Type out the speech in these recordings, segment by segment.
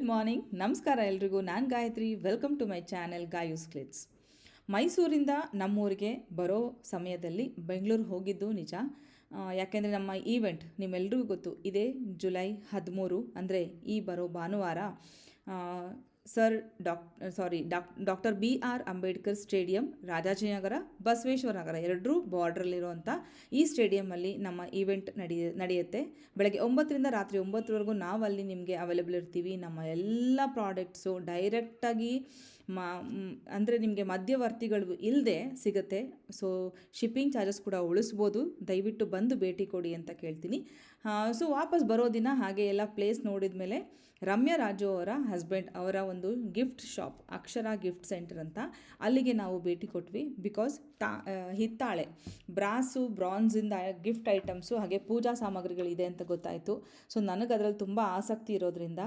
Good morning ನಮಸ್ಕಾರ ಎಲ್ರಿಗೂ. ನಾನು Gayatri. Welcome to my channel Gayu's clicks ಮೈಸೂರಿಂದ ನಮ್ಮೂರಿಗೆ ಬರೋ ಸಮಯದಲ್ಲಿ ಬೆಂಗಳೂರು ಹೋಗಿದ್ದು ನಿಜ. ಯಾಕೆಂದರೆ ನಮ್ಮ ಈವೆಂಟ್ ನಿಮ್ಮೆಲ್ರಿಗೂ ಗೊತ್ತು. ಇದೇ ಜುಲೈ ಹದಿಮೂರು, ಅಂದರೆ ಈ ಬರೋ ಭಾನುವಾರ sir doc, sorry, doc, doctor B R Ambedkar stadium, Rajajinagar, Basaveshwara Nagar ಎರಡರೂ ಬಾರ್ಡ್ರಲ್ಲಿರುವಂಥ ಈ ಸ್ಟೇಡಿಯಮಲ್ಲಿ ನಮ್ಮ ಈವೆಂಟ್ ನಡೆಯ ನಡೆಯುತ್ತೆ. ಬೆಳಗ್ಗೆ ಒಂಬತ್ತರಿಂದ ರಾತ್ರಿ ಒಂಬತ್ತರವರೆಗೂ ನಾವು ಅಲ್ಲಿ ನಿಮಗೆ ಅವೈಲೇಬಲ್ ಇರ್ತೀವಿ. ನಮ್ಮ ಎಲ್ಲ ಪ್ರಾಡಕ್ಟ್ಸು ಡೈರೆಕ್ಟಾಗಿ ಮಾ ಅಂದರೆ ನಿಮಗೆ ಮಧ್ಯವರ್ತಿಗಳು ಇಲ್ಲದೆ ಸಿಗುತ್ತೆ. ಸೊ, ಶಿಪ್ಪಿಂಗ್ ಚಾರ್ಜಸ್ ಕೂಡ ಉಳಿಸ್ಬೋದು. ದಯವಿಟ್ಟು ಬಂದು ಭೇಟಿ ಕೊಡಿ ಅಂತ ಕೇಳ್ತೀನಿ. ಸೊ, ವಾಪಸ್ ಬರೋ ದಿನ ಹಾಗೆ ಎಲ್ಲ ಪ್ಲೇಸ್ ನೋಡಿದ ಮೇಲೆ ರಮ್ಯಾ ರಾಜು ಅವರ ಹಸ್ಬೆಂಡ್ ಅವರ ಒಂದು gift shop Akshara gift centre ಅಂತ ಅಲ್ಲಿಗೆ ನಾವು ಭೇಟಿ ಕೊಟ್ವಿ. ಬಿಕಾಸ್ ತಾ ಹಿತ್ತಾಳೆ, ಬ್ರಾಸು ಬ್ರಾನ್ಸಿಂದ ಗಿಫ್ಟ್ ಐಟಮ್ಸು ಹಾಗೆ ಪೂಜಾ ಸಾಮಗ್ರಿಗಳಿದೆ ಅಂತ ಗೊತ್ತಾಯಿತು. ಸೊ ನನಗೆ ಅದರಲ್ಲಿ ತುಂಬ ಆಸಕ್ತಿ ಇರೋದ್ರಿಂದ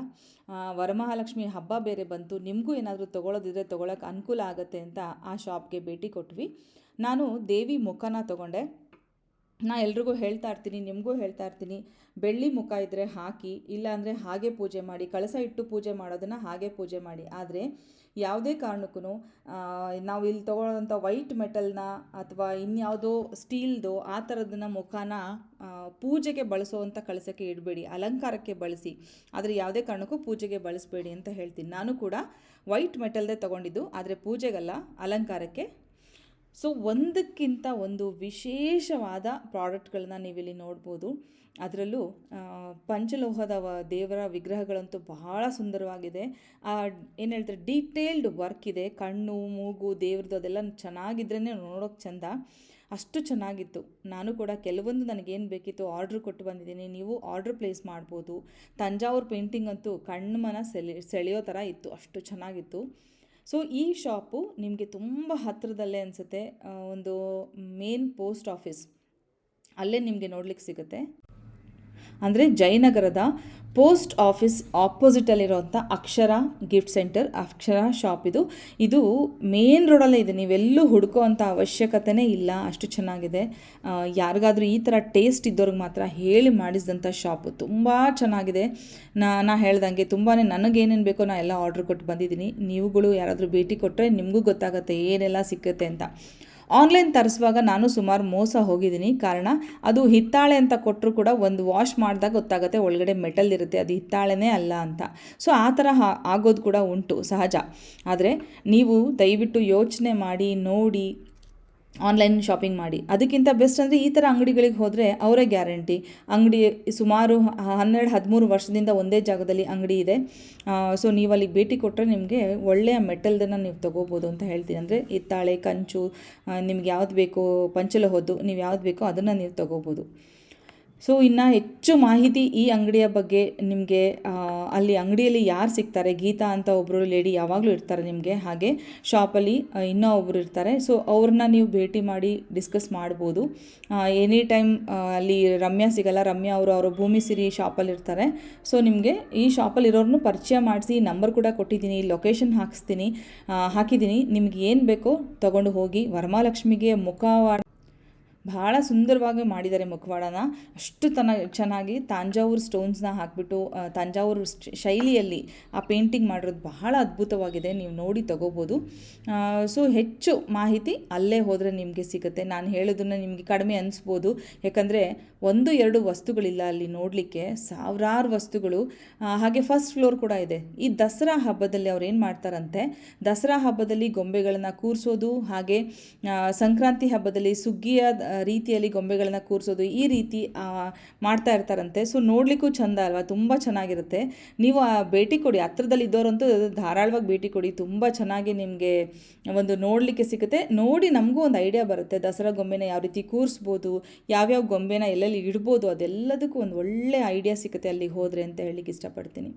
ವರಮಹಾಲಕ್ಷ್ಮಿ ಹಬ್ಬ ಬೇರೆ ಬಂತು, ನಿಮಗೂ ಏನಾದರೂ ತೊಗೊಳೋದಿದ್ರೆ ತೊಗೊಳಕ್ಕೆ ಅನುಕೂಲ ಆಗುತ್ತೆ ಅಂತ ಆ ಶಾಪ್ಗೆ ಭೇಟಿ ಕೊಟ್ವಿ. ನಾನು ದೇವಿ ಮುಖನ ತೊಗೊಂಡೆ. ನಾ ಎಲ್ರಿಗೂ ಹೇಳ್ತಾ ಇರ್ತೀನಿ, ನಿಮಗೂ ಹೇಳ್ತಾ ಇರ್ತೀನಿ. ಬೆಳ್ಳಿ ಮುಖ ಇದ್ದರೆ ಹಾಕಿ ಇಲ್ಲಾಂದರೆ ಹಾಗೆ ಪೂಜೆ ಮಾಡಿ, ಕಳಸ ಇಟ್ಟು ಪೂಜೆ ಮಾಡೋದನ್ನು ಹಾಗೆ ಪೂಜೆ ಮಾಡಿ. ಆದರೆ ಯಾವುದೇ ಕಾರಣಕ್ಕೂ ನಾವು ಇಲ್ಲಿ ತೊಗೊಳ್ಳೋಂಥ ವೈಟ್ ಮೆಟಲ್ನ ಅಥವಾ ಇನ್ಯಾವುದೋ ಸ್ಟೀಲ್ದು ಆ ಥರದನ್ನ ಮುಖನ ಪೂಜೆಗೆ ಬಳಸುವಂಥ ಕಳಸಕ್ಕೆ ಇಡಬೇಡಿ, ಅಲಂಕಾರಕ್ಕೆ ಬಳಸಿ. ಆದರೆ ಯಾವುದೇ ಕಾರಣಕ್ಕೂ ಪೂಜೆಗೆ ಬಳಸಬೇಡಿ ಅಂತ ಹೇಳ್ತೀನಿ. ನಾನು ಕೂಡ ವೈಟ್ ಮೆಟಲ್ದೇ ತೊಗೊಂಡಿದ್ದು, ಆದರೆ ಪೂಜೆಗಲ್ಲ, ಅಲಂಕಾರಕ್ಕೆ ಸೊ ಒಂದಕ್ಕಿಂತ ಒಂದು ವಿಶೇಷವಾದ ಪ್ರಾಡಕ್ಟ್ಗಳನ್ನ ನೀವಿಲ್ಲಿ ನೋಡ್ಬೋದು. ಅದರಲ್ಲೂ ಪಂಚಲೋಹದ ದೇವರ ವಿಗ್ರಹಗಳಂತೂ ಬಹಳ ಸುಂದರವಾಗಿದೆ. ಏನು ಹೇಳ್ತಾರೆ, ಡೀಟೇಲ್ಡ್ ವರ್ಕ್ ಇದೆ. ಕಣ್ಣು, ಮೂಗು, ದೇವ್ರದ್ದು ಅದೆಲ್ಲ ಚೆನ್ನಾಗಿದ್ರೇ ನೋಡೋಕೆ ಚಂದ. ಅಷ್ಟು ಚೆನ್ನಾಗಿತ್ತು. ನಾನು ಕೂಡ ಕೆಲವೊಂದು ನನಗೇನು ಬೇಕಿತ್ತು, ಆರ್ಡ್ರ್ ಕೊಟ್ಟು ಬಂದಿದ್ದೀನಿ. ನೀವು ಆರ್ಡ್ರ್ ಪ್ಲೇಸ್ ಮಾಡ್ಬೋದು. ತಂಜಾವೂರು ಪೇಂಟಿಂಗ್ ಅಂತೂ ಕಣ್ಣು ಮನ ಸೆಳೆ ಸೆಳೆಯೋ ಥರ ಇತ್ತು. ಅಷ್ಟು ಚೆನ್ನಾಗಿತ್ತು. ಸೊ ಈ ಶಾಪು ನಿಮಗೆ ತುಂಬ ಹತ್ತಿರದಲ್ಲೇ ಅನಿಸುತ್ತೆ ಒಂದು ಮೇನ್ ಪೋಸ್ಟ್ ಆಫೀಸ್ ಅಲ್ಲೇ ನಿಮಗೆ ನೋಡ್ಲಿಕ್ಕೆ ಸಿಗುತ್ತೆ. ಅಂದರೆ ಜಯನಗರದ post office ಆಪೋಸಿಟಲ್ಲಿರೋಂಥ Akshara gift centre Akshara shop ಇದು. ಇದು ಮೇನ್ ರೋಡಲ್ಲೇ ಇದೆ. ನೀವೆಲ್ಲೂ ಹುಡುಕೋ ಅಂಥ ಅವಶ್ಯಕತೆನೇ ಇಲ್ಲ. ಅಷ್ಟು ಚೆನ್ನಾಗಿದೆ. ಯಾರಿಗಾದರೂ ಈ ಥರ ಟೇಸ್ಟ್ ಇದ್ದವ್ರಿಗೆ ಮಾತ್ರ ಹೇಳಿ ಮಾಡಿಸಿದಂಥ ಶಾಪು ತುಂಬ ಚೆನ್ನಾಗಿದೆ. ನಾ ನಾ ಹೇಳ್ದಂಗೆ ತುಂಬಾ ನನಗೇನೇನು ಬೇಕೋ ನಾ ಎಲ್ಲ ಆರ್ಡ್ರ್ ಕೊಟ್ಟು ಬಂದಿದ್ದೀನಿ. ನೀವುಗಳು ಯಾರಾದರೂ ಭೇಟಿ ಕೊಟ್ಟರೆ ನಿಮಗೂ ಗೊತ್ತಾಗುತ್ತೆ ಏನೆಲ್ಲ ಸಿಕ್ಕುತ್ತೆ ಅಂತ. ಆನ್ಲೈನ್ ತರಿಸುವಾಗ ನಾನು ಸುಮಾರು ಮೋಸ ಹೋಗಿದ್ದೀನಿ. ಕಾರಣ ಅದು ಹಿತ್ತಾಳೆ ಅಂತ ಕೊಟ್ಟರು ಕೂಡ ಒಂದು ವಾಶ್ ಮಾಡಿದಾಗ ಗೊತ್ತಾಗುತ್ತೆ ಒಳಗಡೆ ಮೆಟಲ್ ಇರುತ್ತೆ, ಅದು ಹಿತ್ತಾಳೆನೇ ಅಲ್ಲ ಅಂತ. ಸೊ, ಆ ಥರ ಆಗೋದು ಕೂಡ ಉಂಟು, ಸಹಜ. ಆದರೆ ನೀವು ದಯವಿಟ್ಟು ಯೋಚನೆ ಮಾಡಿ, ನೋಡಿ ಆನ್ಲೈನ್ ಶಾಪಿಂಗ್ ಮಾಡಿ. ಅದಕ್ಕಿಂತ ಬೆಸ್ಟ್ ಅಂದರೆ ಈ ಥರ ಅಂಗಡಿಗಳಿಗೆ ಹೋದರೆ ಅವರೇ ಗ್ಯಾರಂಟಿ ಅಂಗಡಿ ಸುಮಾರು ಹನ್ನೆರಡು, ಹದಿಮೂರು ವರ್ಷದಿಂದ ಒಂದೇ ಜಾಗದಲ್ಲಿ ಅಂಗಡಿ ಇದೆ. ಸೊ ನೀವು ಅಲ್ಲಿಗೆ ಭೇಟಿ ಕೊಟ್ಟರೆ ನಿಮಗೆ ಒಳ್ಳೆಯ ಮೆಟಲ್ದನ್ನು ನೀವು ತೊಗೋಬೋದು ಅಂತ ಹೇಳ್ತೀನಿ. ಅಂದರೆ ಹಿತ್ತಾಳೆ, ಕಂಚು ನಿಮ್ಗೆ ಯಾವ್ದು ಬೇಕೋ, ಪಂಚಲೋಹದ್ದು, ನೀವು ಯಾವ್ದು ಬೇಕೋ ಅದನ್ನು ನೀವು ತೊಗೋಬೋದು. ಸೊ ಇನ್ನು ಹೆಚ್ಚು ಮಾಹಿತಿ ಈ ಅಂಗಡಿಯ ಬಗ್ಗೆ ನಿಮಗೆ ಅಲ್ಲಿ ಅಂಗಡಿಯಲ್ಲಿ ಯಾರು ಸಿಗ್ತಾರೆ, ಗೀತಾ ಅಂತ ಒಬ್ಬರು ಲೇಡಿ ಯಾವಾಗಲೂ ಇರ್ತಾರೆ ನಿಮಗೆ, ಹಾಗೆ ಶಾಪಲ್ಲಿ ಇನ್ನೂ ಒಬ್ಬರು ಇರ್ತಾರೆ. ಸೊ ಅವ್ರನ್ನ ನೀವು ಭೇಟಿ ಮಾಡಿ ಡಿಸ್ಕಸ್ ಮಾಡ್ಬೋದು. ಎನಿ ಟೈಮ್ ಅಲ್ಲಿ ರಮ್ಯಾ ಸಿಗಲ್ಲ, ರಮ್ಯಾ ಅವರು ಅವರು ಭೂಮಿ ಸಿರಿ ಶಾಪಲ್ಲಿ ಇರ್ತಾರೆ. ಸೊ ನಿಮಗೆ ಈ ಶಾಪಲ್ಲಿ ಇರೋರನ್ನು ಪರಿಚಯ ಮಾಡಿಸಿ ನಂಬರ್ ಕೂಡ ಕೊಟ್ಟಿದ್ದೀನಿ ಲೊಕೇಶನ್ ಹಾಕಿಸ್ತೀನಿ ಹಾಕಿದ್ದೀನಿ. ನಿಮ್ಗೆ ಏನು ಬೇಕೋ ತೊಗೊಂಡು ಹೋಗಿ ವರಮಾಲಕ್ಷ್ಮಿಗೆ ಮುಖವಾಡ ಬಹಳ ಸುಂದರವಾಗಿ ಮಾಡಿದ್ದಾರೆ ಮುಖವಾಡನ. ಅಷ್ಟು ತನ ಚೆನ್ನಾಗಿ ತಾಂಜಾವೂರು ಸ್ಟೋನ್ಸ್ನ ಹಾಕಿಬಿಟ್ಟು ತಾಂಜಾವೂರು ಶೈಲಿಯಲ್ಲಿ ಆ ಪೇಂಟಿಂಗ್ ಮಾಡಿರೋದು ಬಹಳ ಅದ್ಭುತವಾಗಿದೆ. ನೀವು ನೋಡಿ ತಗೋಬೋದು. ಸೊ ಹೆಚ್ಚು ಮಾಹಿತಿ ಅಲ್ಲೇ ಹೋದರೆ ನಿಮಗೆ ಸಿಗುತ್ತೆ. ನಾನು ಹೇಳೋದನ್ನ ನಿಮಗೆ ಕಡಿಮೆ ಅನಿಸ್ಬೋದು. ಯಾಕಂದರೆ ಒಂದು, ಎರಡು ವಸ್ತುಗಳಿಲ್ಲ ಅಲ್ಲಿ ನೋಡಲಿಕ್ಕೆ. ಸಾವಿರಾರು ವಸ್ತುಗಳು ಹಾಗೆ ಫಸ್ಟ್ ಫ್ಲೋರ್ ಕೂಡ ಇದೆ. ಈ ದಸರಾ ಹಬ್ಬದಲ್ಲಿ ಅವ್ರು ಏನು ಮಾಡ್ತಾರಂತೆ? ದಸರಾ ಹಬ್ಬದಲ್ಲಿ ಗೊಂಬೆಗಳನ್ನು ಕೂರಿಸೋದು, ಹಾಗೆ ಸಂಕ್ರಾಂತಿ ಹಬ್ಬದಲ್ಲಿ ಸುಗ್ಗಿಯ ರೀತಿಯಲ್ಲಿ ಗೊಂಬೆಗಳನ್ನು ಕೂರಿಸೋದು ಈ ರೀತಿ ಮಾಡ್ತಾ ಇರ್ತಾರಂತೆ. ಸೊ, ನೋಡಲಿಕ್ಕೂ ಚಂದ ಅಲ್ವಾ? ತುಂಬ ಚೆನ್ನಾಗಿರುತ್ತೆ. ನೀವು ಆ ಭೇಟಿ ಕೊಡಿ. ಹತ್ರದಲ್ಲಿ ಇದ್ದವರಂತೂ ಧಾರಾಳವಾಗಿ ಭೇಟಿ ಕೊಡಿ. ತುಂಬ ಚೆನ್ನಾಗಿ ನಿಮಗೆ ಒಂದು ನೋಡಲಿಕ್ಕೆ ಸಿಗುತ್ತೆ. ನೋಡಿ ನಮಗೂ ಒಂದು ಐಡಿಯಾ ಬರುತ್ತೆ. ದಸರಾ ಗೊಂಬೆನ ಯಾವ ರೀತಿ ಕೂರಿಸ್ಬೋದು, ಯಾವ್ಯಾವ ಗೊಂಬೆನ ಎಲ್ಲೆಲ್ಲಿ ಇಡ್ಬೋದು, ಅದೆಲ್ಲದಕ್ಕೂ ಒಂದು ಒಳ್ಳೆ ಐಡಿಯಾ ಸಿಗುತ್ತೆ ಅಲ್ಲಿಗೆ ಹೋದರೆ ಅಂತ ಹೇಳಲಿಕ್ಕೆ ಇಷ್ಟಪಡ್ತೀನಿ.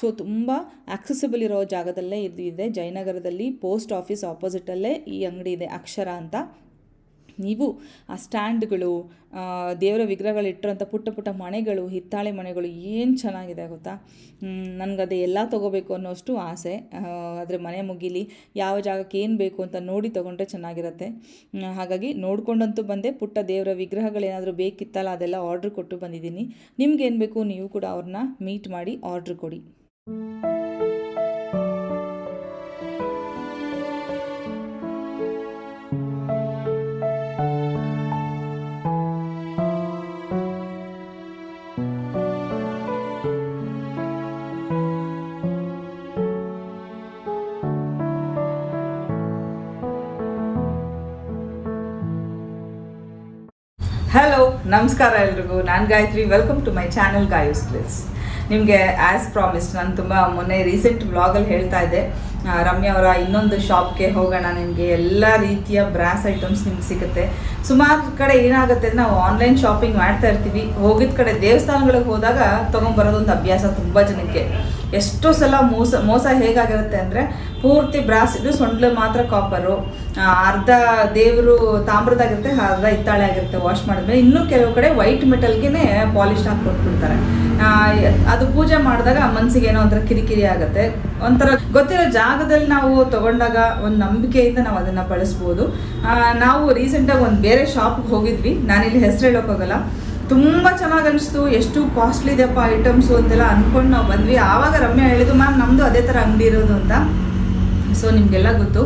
ಸೊ, ತುಂಬ ಆಕ್ಸೆಸಿಬಲ್ ಇರೋ ಜಾಗದಲ್ಲೇ ಇದು ಇದೆ. ಜಯನಗರದಲ್ಲಿ ಪೋಸ್ಟ್ ಆಫೀಸ್ ಆಪೋಸಿಟಲ್ಲೇ ಈ ಅಂಗಡಿ ಇದೆ, ಅಕ್ಷರ ಅಂತ. ನೀವು ಆ ಸ್ಟ್ಯಾಂಡ್ಗಳು ದೇವರ ವಿಗ್ರಹಗಳು ಇಟ್ಟಿರೋಂಥ ಪುಟ್ಟ ಪುಟ್ಟ ಮನೆಗಳು, ಹಿತ್ತಾಳೆ ಮನೆಗಳು ಏನು ಚೆನ್ನಾಗಿದೆ ಗೊತ್ತಾ? ನನಗದು ಎಲ್ಲ ತೊಗೋಬೇಕು ಅನ್ನೋಷ್ಟು ಆಸೆ. ಆದರೆ ಮನೆ ಮುಗಿಲಿ, ಯಾವ ಜಾಗಕ್ಕೆ ಏನು ಬೇಕು ಅಂತ ನೋಡಿ ತೊಗೊಂಡ್ರೆ ಚೆನ್ನಾಗಿರುತ್ತೆ. ಹಾಗಾಗಿ ನೋಡ್ಕೊಂಡಂತೂ ಬಂದೆ, ಪುಟ್ಟ ದೇವರ ವಿಗ್ರಹಗಳೇನಾದರೂ ಬೇಕಿತ್ತಲ್ಲ, ಅದೆಲ್ಲ ಆರ್ಡ್ರ್ ಕೊಟ್ಟು ಬಂದಿದ್ದೀನಿ. ನಿಮ್ಗೇನು ಬೇಕು ನೀವು ಕೂಡ ಅವ್ರನ್ನ ಮೀಟ್ ಮಾಡಿ ಆರ್ಡ್ರ್ ಕೊಡಿ. ಹಲೋ ನಮಸ್ಕಾರ ಎಲ್ರಿಗೂ. ನಾನು Gayatri. Welcome to my channel Gayu's place ನಿಮಗೆ ಆ್ಯಸ್ ಪ್ರಾಮಿಸ್ ನಾನು ತುಂಬ ಮೊನ್ನೆ ರೀಸೆಂಟ್ ವ್ಲಾಗಲ್ಲಿ ಹೇಳ್ತಾ ಇದ್ದೆ. ರಮ್ಯ ಅವರ ಇನ್ನೊಂದು ಶಾಪ್ಗೆ ಹೋಗೋಣ. ನಿಮಗೆ ಎಲ್ಲ ರೀತಿಯ ಬ್ರಾಸ್ ಐಟಮ್ಸ್ ನಿಮ್ಗೆ ಸಿಗುತ್ತೆ. ಸುಮಾರು ಕಡೆ ಏನಾಗುತ್ತೆ ನಾವು ಆನ್ಲೈನ್ ಶಾಪಿಂಗ್ ಮಾಡ್ತಾ ಇರ್ತೀವಿ. ಹೋಗಿದ ಕಡೆ ದೇವಸ್ಥಾನಗಳಿಗೆ ಹೋದಾಗ ತೊಗೊಂಬರೋದೊಂದು ಅಭ್ಯಾಸ ತುಂಬ ಜನಕ್ಕೆ. ಎಷ್ಟೋ ಸಲ ಮೋಸ ಮೋಸ ಹೇಗಾಗಿರುತ್ತೆ ಅಂದರೆ ಪೂರ್ತಿ ಬ್ರಾಸ್, ಇದು ಸೊಂಡ್ಲು ಮಾತ್ರ ಕಾಪರು ಅರ್ಧ ದೇವರು ತಾಮ್ರದಾಗಿರುತ್ತೆ, ಅರ್ಧ ಹಿತ್ತಾಳೆ ಆಗಿರುತ್ತೆ ವಾಶ್ ಮಾಡಿದ್ಮೇಲೆ. ಇನ್ನೂ ಕೆಲವು ಕಡೆ ವೈಟ್ ಮೆಟಲ್ಗೆ ಪಾಲಿಶ್ ಹಾಕಿ ಕೊಟ್ಬಿಡ್ತಾರೆ. ಅದು ಪೂಜೆ ಮಾಡಿದಾಗ ಮನಸ್ಸಿಗೆ ಏನೋ ಒಂಥರ ಕಿರಿಕಿರಿ ಆಗುತ್ತೆ. ಒಂಥರ ಗೊತ್ತಿರೋ ಜಾಗದಲ್ಲಿ ನಾವು ತಗೊಂಡಾಗ ಒಂದು ನಂಬಿಕೆಯಿಂದ ನಾವು ಅದನ್ನು ಬಳಸ್ಬೋದು. ನಾವು ರೀಸೆಂಟಾಗಿ ಒಂದು ಬೇರೆ ಶಾಪ್ಗೆ ಹೋಗಿದ್ವಿ. ನಾನಿಲ್ಲಿ ಹೆಸರು ಹೇಳೋಕ್ಕಾಗಲ್ಲ. ತುಂಬ ಚೆನ್ನಾಗಿ ಅನಿಸ್ತು. ಎಷ್ಟು ಕಾಸ್ಟ್ಲಿ ಇದೆಯಪ್ಪ ಐಟಮ್ಸು ಅಂತೆಲ್ಲ ಅಂದ್ಕೊಂಡು ನಾವು ಬಂದ್ವಿ. ಆವಾಗ ರಮ್ಯ ಹೇಳಿದ್ದು, ಮ್ಯಾಮ್ ನಮ್ಮದು ಅದೇ ಥರ ಅಂಗಡಿ ಇರೋದು ಅಂತ. ಸೊ ನಿಮಗೆಲ್ಲ ಗೊತ್ತು.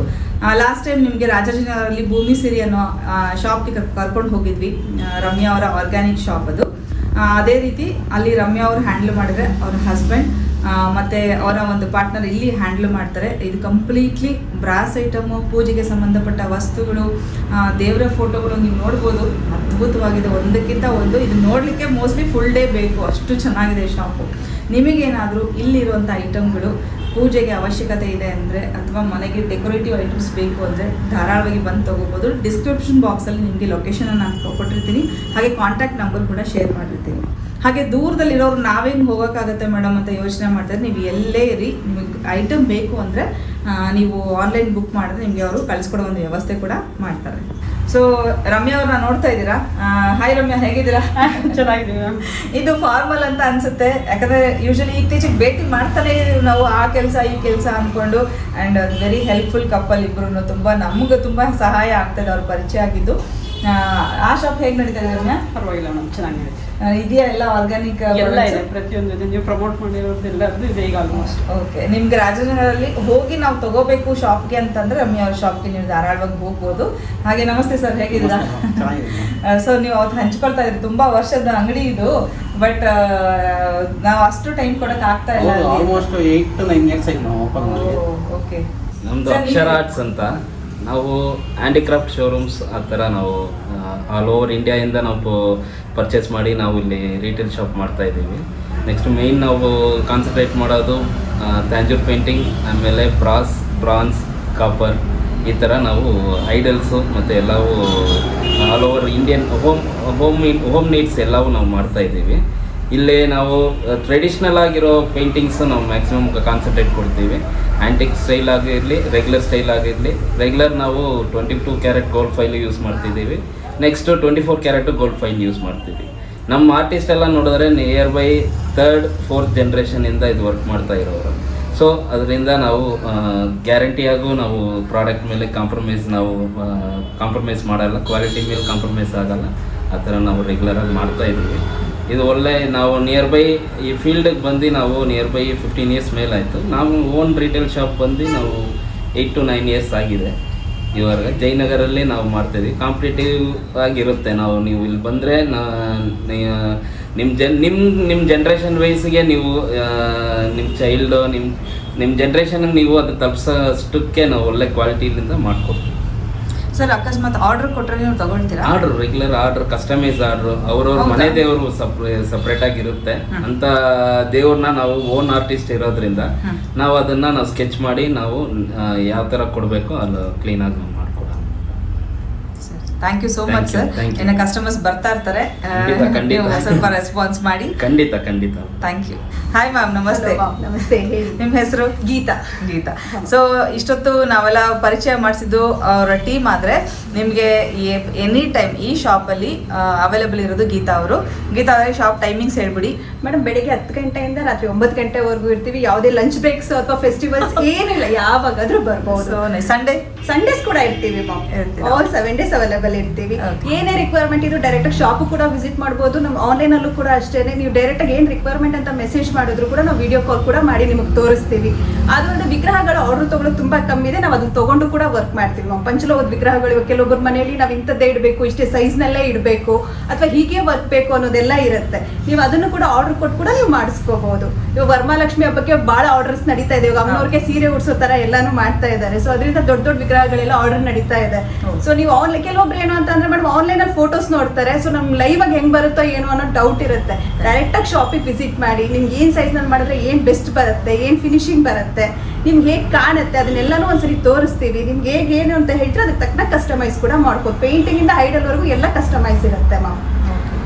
ಲಾಸ್ಟ್ ಟೈಮ್ ನಿಮಗೆ ರಾಜಾಜಿನಗರಲ್ಲಿ ಭೂಮಿ ಸಿರಿ ಅನ್ನೋ ಶಾಪ್ಗೆ ಕರ್ಕೊಂಡು ಹೋಗಿದ್ವಿ. ರಮ್ಯಾ ಅವರ ಆರ್ಗ್ಯಾನಿಕ್ ಶಾಪ್ ಅದು. ಅದೇ ರೀತಿ ಅಲ್ಲಿ ರಮ್ಯಾ ಅವರು ಹ್ಯಾಂಡಲ್ ಮಾಡಿದ್ರೆ ಅವ್ರ ಹಸ್ಬೆಂಡ್ ಮತ್ತು ಅವರ ಒಂದು ಪಾರ್ಟ್ನರ್ ಇಲ್ಲಿ ಹ್ಯಾಂಡಲ್ ಮಾಡ್ತಾರೆ. ಇದು ಕಂಪ್ಲೀಟ್ಲಿ ಬ್ರಾಸ್ ಐಟಮು ಪೂಜೆಗೆ ಸಂಬಂಧಪಟ್ಟ ವಸ್ತುಗಳು ದೇವರ ಫೋಟೋಗಳು ನೀವು ನೋಡ್ಬೋದು. ಅದ್ಭುತವಾಗಿದೆ. ಒಂದಕ್ಕಿಂತ ಒಂದು. ಇದು ನೋಡಲಿಕ್ಕೆ ಮೋಸ್ಟ್ಲಿ ಫುಲ್ ಡೇ ಬೇಕು. ಅಷ್ಟು ಚೆನ್ನಾಗಿದೆ ಶಾಪು ನಿಮಗೇನಾದರೂ ಇಲ್ಲಿರುವಂಥ ಐಟಮ್ಗಳು ಪೂಜೆಗೆ ಅವಶ್ಯಕತೆ ಇದೆ ಅಂದರೆ ಅಥವಾ ಮನೆಗೆ ಡೆಕೋರೇಟಿವ್ ಐಟಮ್ಸ್ ಬೇಕು ಅಂದರೆ ಧಾರಾಳವಾಗಿ ಬಂದು ತೊಗೋಬೋದು. ಡಿಸ್ಕ್ರಿಪ್ಷನ್ ಬಾಕ್ಸಲ್ಲಿ ನಿಮಗೆ ಲೊಕೇಶನನ್ನು ನಾನು ಕೊಟ್ಟಿರ್ತೀನಿ. ಹಾಗೆ ಕಾಂಟ್ಯಾಕ್ಟ್ ನಂಬರ್ ಕೂಡ ಶೇರ್ ಮಾಡಿರ್ತೀನಿ ಹಾಗೆ ದೂರದಲ್ಲಿರೋರು ನಾವೇನು ಹೋಗೋಕ್ಕಾಗತ್ತೆ ಮೇಡಮ್ ಅಂತ ಯೋಚನೆ ಮಾಡ್ತಾರೆ ನೀವು ಎಲ್ಲೇ ಇರಿ ನಿಮಗೆ ಐಟಮ್ ಬೇಕು ಅಂದರೆ ನೀವು ಆನ್ಲೈನ್ ಬುಕ್ ಮಾಡಿದ್ರೆ ನಿಮಗೆ ಅವರು ಕಳಿಸ್ಕೊಡೋ ಒಂದು ವ್ಯವಸ್ಥೆ ಕೂಡ ಮಾಡ್ತಾರೆ. ಸೊ ರಮ್ಯಾ ಅವ್ರನ್ನ ನೋಡ್ತಾ ಇದ್ದೀರಾ? ಹಾಯ್ ರಮ್ಯಾ ಹೇಗಿದ್ದೀರಾ? ಚೆನ್ನಾಗಿದ್ದೀವಿ ಮ್ಯಾಮ್ ಇದು ಫಾರ್ಮಲ್ ಅಂತ ಅನ್ಸುತ್ತೆ ಯಾಕಂದ್ರೆ ಯೂಶಲಿ ಇತ್ತೀಚೆಗೆ ಭೇಟಿ ಮಾಡ್ತಾನೆ ನಾವು ಆ ಕೆಲಸ ಈ ಕೆಲಸ ಅಂದ್ಕೊಂಡು ಆ್ಯಂಡ್ ವೆರಿ ಹೆಲ್ಪ್ಫುಲ್ ಕಪ್ಪಲ್ ಇಬ್ರು ತುಂಬ ನಮ್ಗೆ ತುಂಬ ಸಹಾಯ ಆಗ್ತದೆ ಅವ್ರ ಪರಿಚಯ ಆಗಿದ್ದು. ಆ, ಆ ಶಾಪ್ ಹೇಗೆ ನಡೀತಾ ಇದೆ ರಮ್ಯಾ? ಪರವಾಗಿಲ್ಲ ಮೇಡಮ್ ಚೆನ್ನಾಗಿದೆ ಆ, ಇದೆಯಾ ಎಲ್ಲ ಆರ್ಗಾನಿಕ್ ಎಲ್ಲ ಇದೆ ಪ್ರತಿಯೊಂದು ಇದೆ. ನೀವು ಪ್ರಮೋಟ್ ಮಾಡಿರೋದು ಎಲ್ಲರದ್ದು ಇದೆ ಈಗ ಆಲ್ಮೋಸ್ಟ್ ಓಕೆ ನಿಮ್ಗೆ ರಾಜನಗರಲ್ಲಿ ಹೋಗಿ ನಾವು ತಗೋಬೇಕು ಶಾಪ್ಗೆ ಅಂತಂದ್ರೆ ರಮ್ಯಾ ಅವ್ರ ಶಾಪ್ಗೆ ನೀವು ಧಾರಾಳವಾಗಿ ಹೋಗ್ಬೋದು. ಹಾಗೆ ನಮಸ್ತೆ ಸರ್ ಹೇಗಿದ್ದೀರಾ? ಸೊ ನೀವು ಅವತ್ತು ಹಂಚ್ಕೊಳ್ತಾ ಇದ್ರಿ ತುಂಬಾ ವರ್ಷದ ಅಂಗಡಿ ಇದು. ಬಟ್ ನಾವು ಅಷ್ಟು ಟೈಮ್ ಕೊಡಕ್ ಆಗ್ತಾ ಇಲ್ಲ almost eight to nine years ಆಯ್ತು ನಾವು ಓಪನ್ ಓಕೆ ನಮ್ದು ಅಕ್ಷರ ಆರ್ಟ್ಸ್ ಅಂತ. ನಾವು ಹ್ಯಾಂಡಿಕ್ರಾಫ್ಟ್ ಶೋರೂಮ್ಸ್ ಆ ಥರ ನಾವು ಆಲ್ ಓವರ್ ಇಂಡಿಯಾಯಿಂದ ನಾವು ಪರ್ಚೇಸ್ ಮಾಡಿ ನಾವು ಇಲ್ಲಿ ರೀಟೇಲ್ ಶಾಪ್ ಮಾಡ್ತಾ ಇದ್ದೀವಿ. ನೆಕ್ಸ್ಟ್ ಮೇಯ್ನ್ ನಾವು ಕಾನ್ಸಂಟ್ರೇಟ್ ಮಾಡೋದು ತ್ಯಾಂಜೂರ್ ಪೇಂಟಿಂಗ್ ಆಮೇಲೆ ಬ್ರಾಸ್ ಬ್ರಾನ್ಸ್ ಕಾಪರ್ ಈ ಥರ ನಾವು ಐಡಲ್ಸು ಮತ್ತು ಎಲ್ಲವೂ all over Indian home home home needs ಎಲ್ಲವೂ ನಾವು ಮಾಡ್ತಾ ಇದ್ದೀವಿ. ಇಲ್ಲಿ ನಾವು ಟ್ರೆಡಿಷ್ನಲ್ ಆಗಿರೋ ಪೇಂಟಿಂಗ್ಸ್ ನಾವು ಮ್ಯಾಕ್ಸಿಮಮ್ ಕಾನ್ಸಂಟ್ರೇಟ್ ಕೊಡ್ತೀವಿ. ಆ್ಯಂಟಿಕ್ ಸ್ಟೈಲ್ ಆಗಿರಲಿ ರೆಗ್ಯುಲರ್ ಸ್ಟೈಲ್ ಆಗಿರಲಿ ರೆಗ್ಯುಲರ್ ನಾವು twenty two carat gold foil use ಮಾಡ್ತಿದ್ದೀವಿ. Next twenty four carat gold foil use ಮಾಡ್ತೀವಿ ನಮ್ಮ ಆರ್ಟಿಸ್ಟ್ ಎಲ್ಲ ನೋಡಿದ್ರೆ ನಿಯರ್ ಬೈ ತರ್ಡ್ ಫೋರ್ತ್ ಜನ್ರೇಷನಿಂದ ಇದು ವರ್ಕ್ ಮಾಡ್ತಾ ಇರೋರು. ಸೊ ಅದರಿಂದ ನಾವು ಗ್ಯಾರಂಟಿಯಾಗೂ ನಾವು ಪ್ರಾಡಕ್ಟ್ ಮೇಲೆ ಕಾಂಪ್ರಮೈಸ್ ನಾವು ಕಾಂಪ್ರಮೈಸ್ ಮಾಡಲ್ಲ. ಕ್ವಾಲಿಟಿ ಮೇಲೆ ಕಾಂಪ್ರಮೈಸ್ ಆಗಲ್ಲ. ಆ ಥರ ನಾವು ರೆಗ್ಯುಲರಾಗಿ ಮಾಡ್ತಾ ಇದ್ದೀವಿ. ಇದು ಒಳ್ಳೆ ನಾವು ನಿಯರ್ ಬೈ ಈ ಫೀಲ್ಡಿಗೆ ಬಂದು ನಾವು ನಿಯರ್ ಬೈ ಫಿಫ್ಟೀನ್ ಇಯರ್ಸ್ ಮೇಲಾಯಿತು ನಾವು ಓನ್ ರಿಟೇಲ್ ಶಾಪ್ ಬಂದು ನಾವು ಏಯ್ಟ್ ಟು ನೈನ್ ಇಯರ್ಸ್ ಆಗಿದೆ. ಇವಾಗ ಜಯನಗರಲ್ಲಿ ನಾವು ಮಾಡ್ತಿದ್ವಿ. ಕಾಂಪಿಟೇಟಿವ್ ಆಗಿರುತ್ತೆ ನಾವು. ನೀವು ಇಲ್ಲಿ ಬಂದರೆ ನಿಮ್ಮ ಜನ್ ನಿಮ್ಮ ನಿಮ್ಮ ಜನ್ರೇಷನ್ ವೈಸ್ಗೆ ನೀವು ನಿಮ್ಮ ಚೈಲ್ಡು ನಿಮ್ಮ ನಿಮ್ಮ ಜನ್ರೇಷನ್ಗೆ ನೀವು ಅದು ತಪ್ಪಿಸೋಷ್ಟಕ್ಕೆ ನಾವು ಒಳ್ಳೆ ಕ್ವಾಲಿಟಿಲಿಂದ ಮಾಡ್ಕೊಡ್ತೀವಿ. ಸರ್ ಅಕಸ್ಮಾತ್ ಆರ್ಡರ್ ಕೊಟ್ಟರೆ ನೀವು ತಗೊಳ್ತೀರಾ? Order regular order customise order ಅವ್ರವ್ರ ಮನೆ ದೇವರು ಸಪ್ರೇಟ್ ಆಗಿರುತ್ತೆ. ಅಂತ ದೇವ್ರನ್ನ ನಾವು ಓನ್ ಆರ್ಟಿಸ್ಟ್ ಇರೋದ್ರಿಂದ ನಾವು ಅದನ್ನ ನಾವು ಸ್ಕೆಚ್ ಮಾಡಿ ನಾವು ಯಾವ ತರ ಕೊಡಬೇಕು ಅದು ಕ್ಲೀನ್ ಮಾಡ್ಕೊಡೋಣ thank you so much you, sir ಇನ್ನು ಕಸ್ಟಮರ್ಸ್ ಬರ್ತಾ ಇರ್ತಾರೆ ಖಂಡಿತ, ಖಂಡಿತ. ನೀವು ಸ್ವಲ್ಪ ರೆಸ್ಪಾನ್ಸ್ ಮಾಡಿ. ಖಂಡಿತ ಖಂಡಿತ. ಥ್ಯಾಂಕ್ ಯು ಹಾಯ್ ಮ್ಯಾಮ್ ನಮಸ್ತೆ ನಮಸ್ತೆ ನಿಮ್ಮ ಹೆಸರು? ಗೀತಾ. ಗೀತಾ. ಸೊ ಇಷ್ಟೊತ್ತು ನಾವೆಲ್ಲ ಪರಿಚಯ ಮಾಡಿಸಿದ್ದು ಅವರ ಟೀಮ್ ಆದ್ರೆ ನಿಮಗೆ ಎನಿ ಟೈಮ್ ಈ ಶಾಪಲ್ಲಿ ಅವೈಲೇಬಲ್ ಇರೋದು ಗೀತಾ ಅವರು. ಗೀತಾ ಅವರೇ ಶಾಪ್ ಟೈಮಿಂಗ್ಸ್ ಹೇಳ್ಬಿಡಿ. ಮೇಡಮ್ ಬೆಳಿಗ್ಗೆ ಹತ್ತು ಗಂಟೆಯಿಂದ ರಾತ್ರಿ ಒಂಬತ್ತು ಗಂಟೆವರೆಗೂ ಇರ್ತೀವಿ. ಯಾವುದೇ ಲಂಚ್ ಬ್ರೇಕ್ಸ್ ಅಥವಾ ಫೆಸ್ಟಿವಲ್ಸ್ ಏನಿಲ್ಲ ಯಾವಾಗಾದ್ರೂ ಬರ್ಬೋದು. ಸೊ ಸಂಡೇ ಸಂಡೇಸ್ ಕೂಡ ಇರ್ತೀವಿ ma'am all seven days available ಇರ್ತೀವಿ. Okay. ಏನೇ ರಿಕ್ವೈರ್ಮೆಂಟ್ ಇದು ಡೈರೆಕ್ಟ್ ಶಾಪ್ ಕೂಡ ವಿಸಿಟ್ ಮಾಡಬಹುದು ನಮ್ಮ ಆನ್ಲೈನ್ ಅಲ್ಲೂ ಕೂಡ ಅಷ್ಟೇ ನೀವು ಡೈರೆಕ್ಟ್ ಆಗಿ ಏನ್ ರಿಕ್ವೈರ್ಮೆಂಟ್ ಅಂತ ಮೆಸೇಜ್ ಮಾಡಿದ್ರು ಕೂಡ ನಾವು ವಿಡಿಯೋ ಕಾಲ್ ಕೂಡ ಮಾಡಿ ನಿಮಗೆ ತೋರಿಸ್ತೀವಿ. ಅದು ಒಂದು ವಿಗ್ರಹಗಳ ಆರ್ಡರ್ ತಗೊಳ್ಳೋದು ತುಂಬಾ ಕಮ್ಮಿ ಇದೆ. ನಾವು ಅದನ್ನ ತಗೊಂಡು ಕೂಡ ವರ್ಕ್ ಮಾಡ್ತೀವಿ. ನಾವು ಪಂಚಲೋಹದ ವಿಗ್ರಹಗಳು ಕೆಲವೊಬ್ಬರ ಮನೆಯಲ್ಲಿ ನಾವು ಇಂಥದ್ದೇ ಇಡಬೇಕು ಇಷ್ಟೇ ಸೈಜ್ ನಲ್ಲೇ ಇಡಬೇಕು ಅಥವಾ ಹೀಗೆ ವರ್ಕ್ ಬೇಕು ಅನ್ನೋದೆಲ್ಲ ಇರುತ್ತೆ. ನೀವು ಅದನ್ನು ಕೂಡ ಆರ್ಡರ್ ಕೊಟ್ಟು ಕೂಡ ನೀವು ಮಾಡಿಸ್ಕೋಬಹುದು. ಇವಾಗ ವರಮಹಾಲಕ್ಷ್ಮಿ ಹಬ್ಬಕ್ಕೆ ಬಹಳ ಆರ್ಡರ್ಸ್ ನಡೀತಾ ಇದೆ. ಇವಾಗ ಅಮ್ಮನವ್ರಿಗೆ ಸೀರೆ ಉಡ್ಸೋ ತರ ಎಲ್ಲಾನು ಮಾಡ್ತಾ ಇದ್ದಾರೆ. ಸೊ ಅದರಿಂದ ದೊಡ್ಡ ದೊಡ್ಡ ವಿಗ್ರಹಗಳೆಲ್ಲ ಆರ್ಡರ್ ನಡೀತಾ ಇದೆ. ಸೊ ನೀವು ಆನ್ಲೈನ್ ಕೆಲವೊಬ್ರು ಕೆಲವೊಬ್ರು ಏನು ಅಂತ ಅಂದ್ರೆ ಮೇಡಮ್ ಆನ್ಲೈನ್ ಅಲ್ಲಿ ಫೋಟೋಸ್ ನೋಡ್ತಾರೆ. ಸೊ ನಮ್ಗೆ ಲೈವ್ ಆಗಿ ಹೆಂಗ್ ಬರುತ್ತೋ ಏನೋ ಅನ್ನೋ ಡೌಟ್ ಇರುತ್ತೆ. ಡೈರೆಕ್ಟ್ ಆಗಿ ಶಾಪಿಗೆ ವಿಸಿಟ್ ಮಾಡಿ ನಿಮ್ಗೆ ಏನ್ ಸೈಜ್ನಲ್ಲಿ ಮಾಡಿದ್ರೆ ಏನ್ ಬೆಸ್ಟ್ ಬರುತ್ತೆ ಏನ್ ಫಿನಿಶಿಂಗ್ ಬರುತ್ತೆ ನಿಮ್ಗೆ ಹೇಗೆ ಕಾಣುತ್ತೆ ಅದನ್ನೆಲ್ಲನೂ ಒಂದ್ಸರಿ ತೋರಿಸ್ತೀವಿ. ನಿಮ್ಗೆ ಹೇಗೆ ಏನು ಅಂತ ಹೇಳಿದ್ರೆ ಅದಕ್ಕೆ ತಕ್ಕನ ಕಸ್ಟಮೈಸ್ ಕೂಡ ಮಾಡ್ಬೋದು ಪೇಂಟಿಂಗ್ ಇಂದ ಐಡಲ್ ವರೆಗೂ ಎಲ್ಲ ಕಸ್ಟಮೈಸ್ ಇರುತ್ತೆ ಮ್ಯಾಮ್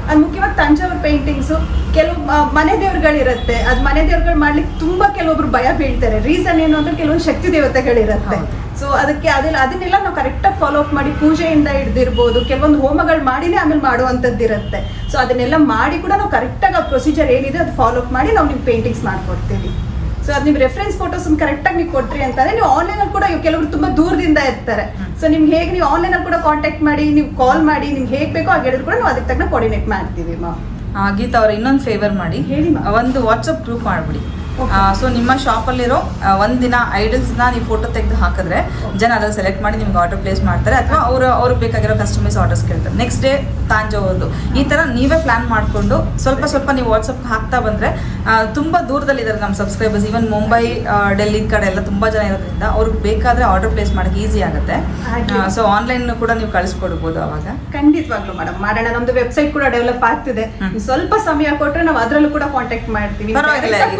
ಅದು ಮುಖ್ಯವಾಗಿ ತಂಜಾವೂರ್ ಪೇಂಟಿಂಗ್ಸು ಕೆಲವು ಮನೆ ದೇವ್ರುಗಳಿರುತ್ತೆ. ಅದು ಮನೆ ದೇವ್ರುಗಳು ಮಾಡ್ಲಿಕ್ಕೆ ತುಂಬಾ ಕೆಲವೊಬ್ರು ಭಯ ಬೀಳ್ತಾರೆ. ರೀಸನ್ ಏನು ಅಂದ್ರೆ ಕೆಲವೊಂದು ಶಕ್ತಿ ದೇವತೆಗಳಿರುತ್ತೆ. ಸೊ ಅದಕ್ಕೆ ಅದೆಲ್ಲ ಅದನ್ನೆಲ್ಲ ನಾವು ಕರೆಕ್ಟಾಗಿ ಫಾಲೋ ಅಪ್ ಮಾಡಿ ಪೂಜೆಯಿಂದ ಹಿಡ್ದಿರ್ಬೋದು ಕೆಲವೊಂದು ಹೋಮಗಳು ಮಾಡಿನೇ ಆಮೇಲೆ ಮಾಡುವಂಥದ್ದು ಇರುತ್ತೆ. ಸೊ ಅದನ್ನೆಲ್ಲ ಮಾಡಿ ಕೂಡ ನಾವು ಕರೆಕ್ಟಾಗಿ ಆ ಪ್ರೊಸೀಜರ್ ಏನಿದೆ ಅದು ಫಾಲೋ ಅಪ್ ಮಾಡಿ ನಾವು ನಿಮ್ಗೆ ಪೇಂಟಿಂಗ್ಸ್ ಮಾಡಿಕೊಡ್ತೀವಿ. ಸೊ ಅದು ನಿಮ್ಮ ರೆಫರೆನ್ಸ್ ಫೋಟೋಸ್ ಕರೆಕ್ಟಾಗಿ ನೀವು ಕೊಟ್ರಿ ಅಂತಂದರೆ ನೀವು ಆನ್ಲೈನಲ್ಲಿ ಕೂಡ ಕೆಲವರು ತುಂಬ ದೂರದಿಂದ ಇರ್ತಾರೆ. ಸೊ ನಿಮ್ಗೆ ಹೇಗೆ ನೀವು ಆನ್ಲೈನಲ್ಲಿ ಕೂಡ ಕಾಂಟ್ಯಾಕ್ಟ್ ಮಾಡಿ ನೀವು ಕಾಲ್ ಮಾಡಿ ನಿಮ್ಗೆ ಹೇಗೆ ಬೇಕೋ ಹಾಗೆ ಹೇಳಿದ್ರು ಕೂಡ ನಾವು ಅದಕ್ಕೆ ತಕ್ಕನ ಕೋರ್ಡಿನೇಟ್ ಮಾಡ್ತೀವಿ ಮಾ. ಆ, ಗೀತಾ ಅವ್ರು ಇನ್ನೊಂದು ಫೇವರ್ ಮಾಡಿ. ಹೇಳಿ ಒಂದು ವಾಟ್ಸಪ್ ಗ್ರೂಪ್ ಮಾಡಿಬಿಡಿ. ಸೊ ನಿಮ್ಮ ಶಾಪಲ್ಲಿರೋ ಒಂದಿನ ಐಡಲ್ಸ್ನ ನೀವು ಫೋಟೋ ತೆಗೆದು ಹಾಕಿದ್ರೆ ಜನ ಅದನ್ನು ಸೆಲೆಕ್ಟ್ ಮಾಡಿ ನಿಮ್ಗೆ ಆರ್ಡರ್ ಪ್ಲೇಸ್ ಮಾಡ್ತಾರೆ, ಅಥವಾ ಅವರು ಅವ್ರಿಗೆ ಬೇಕಾಗಿರೋ ಕಸ್ಟಮೈಸ್ ಆರ್ಡರ್ಸ್ ಕೇಳ್ತಾರೆ. ನೆಕ್ಸ್ಟ್ ಡೇ ತಾಂಜಾವೂರ್ದು. ಈ ಥರ ನೀವೇ ಪ್ಲಾನ್ ಮಾಡಿಕೊಂಡು ಸ್ವಲ್ಪ ಸ್ವಲ್ಪ ನೀವು ವಾಟ್ಸಪ್ ಹಾಕ್ತಾ ಬಂದರೆ ತುಂಬ ದೂರದಲ್ಲಿದ್ದಾರೆ ನಮ್ಮ ಸಬ್ಸ್ಕ್ರೈಬರ್ಸ್ ಈವನ್ ಮುಂಬೈ ಡೆಲ್ಲಿ ಕಡೆ ಎಲ್ಲ ತುಂಬ ಜನ ಇರೋದ್ರಿಂದ ಅವ್ರಿಗೆ ಬೇಕಾದರೆ ಆರ್ಡರ್ ಪ್ಲೇಸ್ ಮಾಡೋಕ್ಕೆ ಈಸಿ ಆಗುತ್ತೆ. ಸೊ ಆನ್ಲೈನ್ ಕೂಡ ನೀವು ಕಳಿಸ್ಕೊಡ್ಬೋದು ಅವಾಗ. ಖಂಡಿತವಾಗ್ಲೂ ಮೇಡಮ್ ಮಾಡೋಣ ನಮ್ದು ವೆಬ್ಸೈಟ್ ಕೂಡ ಡೆವಲಪ್ ಆಗ್ತಿದೆ. ಸ್ವಲ್ಪ ಸಮಯ ಕೊಟ್ಟರೆ ನಾವು ಅದರಲ್ಲೂ ಕೂಡ ಕಾಂಟ್ಯಾಕ್ಟ್ ಮಾಡ್ತೀವಿ.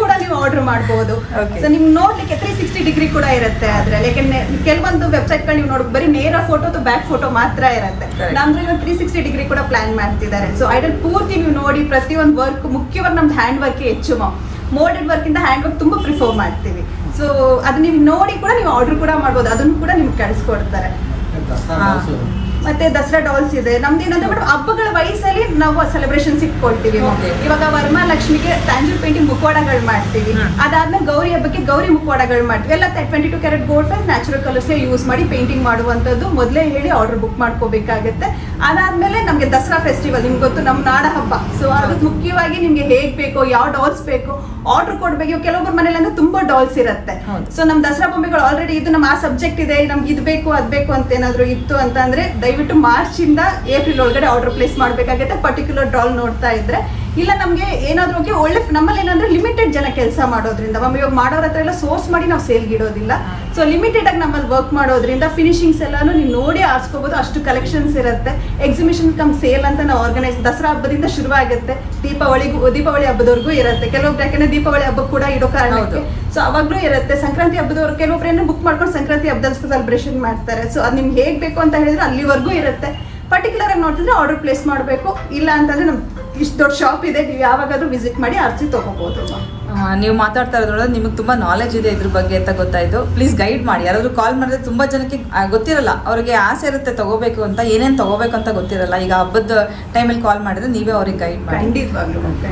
ಕೂಡ ನೀವು ಆರ್ಡರ್ ಮಾಡಬಹುದು. ಸೊ ನಿಮ್ಗೆ ನೋಡ್ಲಿಕ್ಕೆ ತ್ರೀ ಸಿಕ್ಸ್ಟಿ ಡಿಗ್ರಿ ಕೂಡ ಇರುತ್ತೆ ಅದ್ರಲ್ಲಿ. ಯಾಕಂದ್ರೆ ಕೆಲವೊಂದು ವೆಬ್ಸೈಟ್ಗಳು ನೀವು ನೋಡಿ ಬರೀ ನೇರ ಫೋಟೋ ಬ್ಯಾಕ್ ಫೋಟೋ ಮಾತ್ರ ಇರುತ್ತೆ. ನಮ್ದು ತ್ರೀ ಸಿಕ್ಸ್ಟಿ ಡಿಗ್ರಿ ಕೂಡ ಪ್ಲಾನ್ ಮಾಡ್ತಿದ್ದಾರೆ. ಸೊ ಐಡಲ್ ಪೂರ್ತಿ ನೀವು ನೋಡಿ ಪ್ರತಿ ಒಂದು ವರ್ಕ್ ಮುಖ್ಯವಾಗಿ ನಮ್ದು ಹ್ಯಾಂಡ್ ವರ್ಕ್ ಹೆಚ್ಚು ಮೋಡೆಡ್ ವರ್ಕ್ ಇಂದ ಹ್ಯಾಂಡ್ ವರ್ಕ್ ತುಂಬಾ ಪ್ರಿಫರ್ ಮಾಡ್ತೀವಿ. ಸೊ ಅದು ನೀವು ನೋಡಿ ಕೂಡ ನೀವು ಆರ್ಡರ್ ಕೂಡ ಮಾಡ್ಬೋದು ಅದನ್ನು ಕೂಡ ನಿಮ್ಗೆ ಕಳಿಸ್ಕೊಡ್ತಾರೆ. ಮತ್ತೆ ದಸರಾ ಡಾಲ್ಸ್ ಇದೆ. ನಮ್ದು ಏನಂದ್ರೆ ಮೇಡಮ್ ಹಬ್ಬಗಳ ವಯಸ್ಸಲ್ಲಿ ನಾವು ಸೆಲೆಬ್ರೇಷನ್ ಇಟ್ಕೊಳ್ತೀವಿ ಇವಾಗ ವರಮಹಾಲಕ್ಷ್ಮಿಗೆ ತಾಂಜೂರ್ ಪೇಂಟಿಂಗ್ ಮುಖವಾಡಗಳು ಮಾಡ್ತೀವಿ. ಅದಾದ್ಮೇಲೆ ಗೌರಿ ಹಬ್ಬಕ್ಕೆ ಗೌರಿ ಮುಖವಾಡಗಳು ಮಾಡ್ತೀವಿ. ಎಲ್ಲ twenty two carat gold foils natural colours use ಮಾಡಿ ಪೇಂಟಿಂಗ್ ಮಾಡುವಂಥದ್ದು ಮೊದಲೇ ಹೇಳಿ ಆರ್ಡರ್ ಬುಕ್ ಮಾಡ್ಕೋಬೇಕಾಗುತ್ತೆ. ಅದಾದ್ಮೇಲೆ ನಮಗೆ ದಸರಾ ಫೆಸ್ಟಿವಲ್ ನಿಮ್ಗೆ ಗೊತ್ತು ನಮ್ಮ ನಾಡ ಹಬ್ಬ ಸೊ ಅದಕ್ಕೆ ಮುಖ್ಯವಾಗಿ ನಿಮಗೆ ಹೇಗೆ ಬೇಕೋ ಯಾವ ಡಾಲ್ಸ್ ಬೇಕು ಆರ್ಡರ್ ಕೊಡ್ಬೇಕು ಕೆಲವೊಬ್ಬರ ಮನೇಲಿ ಅಂದ್ರೆ ತುಂಬಾ ಡಾಲ್ಸ್ ಇರುತ್ತೆ. ಸೊ ನಮ್ ದಸರಾ ಬೊಂಬೆಗಳು ಆಲ್ರೆಡಿ ಇದು ನಮ್ಮ ಆ ಸಬ್ಜೆಕ್ಟ್ ಇದೆ ನಮ್ಗೆ ಇದು ಬೇಕು ಅದ್ ಬೇಕು ಅಂತ ಏನಾದ್ರು ಇತ್ತು ಅಂತ ಅಂದ್ರೆ ದಯವಿಟ್ಟು ಮಾರ್ಚ್ ಇಂದ ಏಪ್ರಿಲ್ ಒಳಗಡೆ ಆರ್ಡರ್ ಪ್ಲೇಸ್ ಮಾಡ್ಬೇಕಾಗುತ್ತೆ ಪರ್ಟಿಕ್ಯುಲರ್ ಡಾಲ್ ನೋಡ್ತಾ ಇದ್ರೆ ಇಲ್ಲ ನಮಗೆ ಏನಾದ್ರು ಹೋಗಿ ಒಳ್ಳೆ ನಮ್ಮಲ್ಲಿ ಏನಂದ್ರೆ ಲಿಮಿಟೆಡ್ ಜನ ಕೆಲಸ ಮಾಡೋದ್ರಿಂದ. ಮಮ್ಮಿ ಇವಾಗ ಮಾಡೋರ ಹತ್ರ ಎಲ್ಲ ಸೋರ್ಸ್ ಮಾಡಿ ನಾವು ಸೇಲ್ಗೆ ಇಡೋದಿಲ್ಲ ಸೊ ಲಿಮಿಟೆಡ್ ಆಗಿ ನಮ್ಮಲ್ಲಿ ವರ್ಕ್ ಮಾಡೋದ್ರಿಂದ ಫಿನಿಶಿಂಗ್ಸ್ ಎಲ್ಲಾನು ನೀವು ನೋಡಿ ಆರಿಸ್ಕೋಬಹುದು ಅಷ್ಟು ಕಲೆಕ್ಷನ್ಸ್ ಇರುತ್ತೆ. ಎಕ್ಸಿಬಿಷನ್ ಕಮ್ ಸೇಲ್ ಅಂತ ನಾವು ಆರ್ಗನೈಸ್ ದಸರಾ ಹಬ್ಬದಿಂದ ಶುರುವಾಗುತ್ತೆ. ದೀಪಾವಳಿಗೂ ದೀಪಾವಳಿ ಹಬ್ಬದವರೆಗೂ ಇರುತ್ತೆ. ಕೆಲವೊಬ್ರು ಯಾಕಂದ್ರೆ ದೀಪಾವಳಿ ಹಬ್ಬ ಕೂಡ ಇಡೋ ಕಾರಣ ಹೌದು. ಸೊ ಅವಾಗ್ಲೂ ಇರುತ್ತೆ. ಸಂಕ್ರಾಂತಿ ಹಬ್ಬದವ್ರು ಕೆಲವೊಬ್ರು ಬುಕ್ ಮಾಡ್ಕೊಂಡು ಸಂಕ್ರಾಂತಿ ಹಬ್ಬದ ಸೆಲೆಬ್ರೇಷನ್ ಮಾಡ್ತಾರೆ. ಸೊ ಅದು ನಿಮ್ಗೆ ಹೇಗೆ ಬೇಕು ಅಂತ ಹೇಳಿದ್ರೆ ಅಲ್ಲಿವರೆಗೂ ಇರುತ್ತೆ. ಪರ್ಟಿಕ್ಯುಲರ್ ಆಗಿ ನೋಡ್ತಿದ್ರೆ ಆರ್ಡರ್ ಪ್ಲೇಸ್ ಮಾಡಬೇಕು. ಇಲ್ಲ ಅಂತಂದ್ರೆ ನಮ್ ಇಷ್ಟು ದೊಡ್ಡ ಶಾಪ್ ಇದೆ ನೀವು ಯಾವಾಗಾದ್ರೂ ವಿಸಿಟ್ ಮಾಡಿ ಅರ್ಜಿ ತಗೋಬಹುದು ನೀವು ಮಾತಾಡ್ತಾ ಇರೋದ್ರೊಳಗೆ ನಿಮಗೆ ತುಂಬ ನಾಲೆಜ್ ಇದೆ ಇದ್ರ ಬಗ್ಗೆ ಅಂತ ಗೊತ್ತಾಯ್ತು. ಪ್ಲೀಸ್ ಗೈಡ್ ಮಾಡಿ. ಯಾರಾದರೂ ಕಾಲ್ ಮಾಡಿದ್ರೆ ತುಂಬ ಜನಕ್ಕೆ ಗೊತ್ತಿರಲ್ಲ. ಅವ್ರಿಗೆ ಆಸೆ ಇರುತ್ತೆ ತಗೋಬೇಕು ಅಂತ ಏನೇನು ತಗೋಬೇಕು ಅಂತ ಗೊತ್ತಿರಲ್ಲ. ಈಗ ಹಬ್ಬದ ಟೈಮಲ್ಲಿ ಕಾಲ್ ಮಾಡಿದ್ರೆ ನೀವೇ ಅವ್ರಿಗೆ ಗೈಡ್ ಮಾಡಿ.